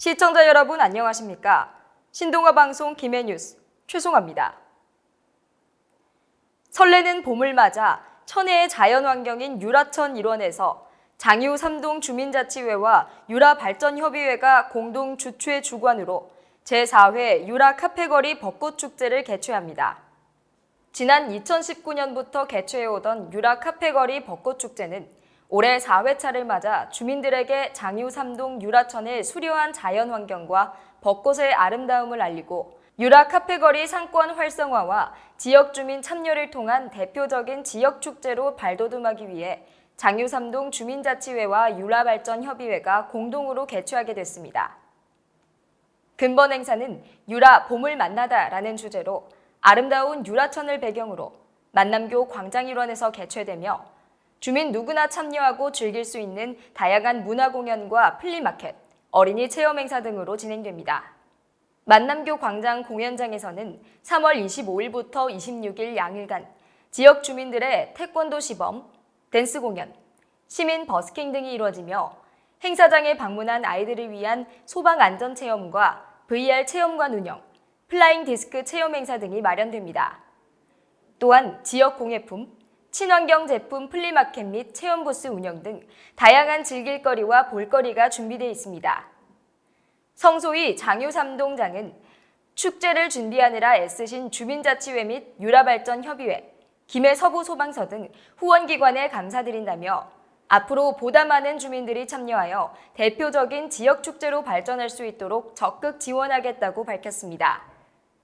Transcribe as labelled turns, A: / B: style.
A: 시청자 여러분 안녕하십니까? 신동아 방송 김해뉴스 최송합니다. 설레는 봄을 맞아 천혜의 자연환경인 유라천 일원에서 장유 삼동 주민자치회와 유라발전협의회가 공동 주최 주관으로 제4회 유라 카페거리 벚꽃축제를 개최합니다. 지난 2019년부터 개최해오던 유라 카페거리 벚꽃축제는 올해 4회차를 맞아 주민들에게 장유 삼동 유라천의 수려한 자연환경과 벚꽃의 아름다움을 알리고 유라 카페거리 상권 활성화와 지역 주민 참여를 통한 대표적인 지역 축제로 발돋움하기 위해 장유 삼동 주민자치회와 유라발전협의회가 공동으로 개최하게 됐습니다. 근본 행사는 유라 봄을 만나다라는 주제로 아름다운 유라천을 배경으로 만남교 광장 일원에서 개최되며 주민 누구나 참여하고 즐길 수 있는 다양한 문화 공연과 플리마켓, 어린이 체험 행사 등으로 진행됩니다. 만남교 광장 공연장에서는 3월 25일부터 26일 양일간 지역 주민들의 태권도 시범, 댄스 공연, 시민 버스킹 등이 이루어지며 행사장에 방문한 아이들을 위한 소방 안전 체험과 VR 체험관 운영, 플라잉 디스크 체험 행사 등이 마련됩니다. 또한 지역 공예품, 친환경 제품 플리마켓 및 체험 부스 운영 등 다양한 즐길거리와 볼거리가 준비되어 있습니다. 성소위 장유삼동장은 축제를 준비하느라 애쓰신 주민자치회 및 유라발전협의회, 김해 서부소방서 등 후원기관에 감사드린다며 앞으로 보다 많은 주민들이 참여하여 대표적인 지역 축제로 발전할 수 있도록 적극 지원하겠다고 밝혔습니다.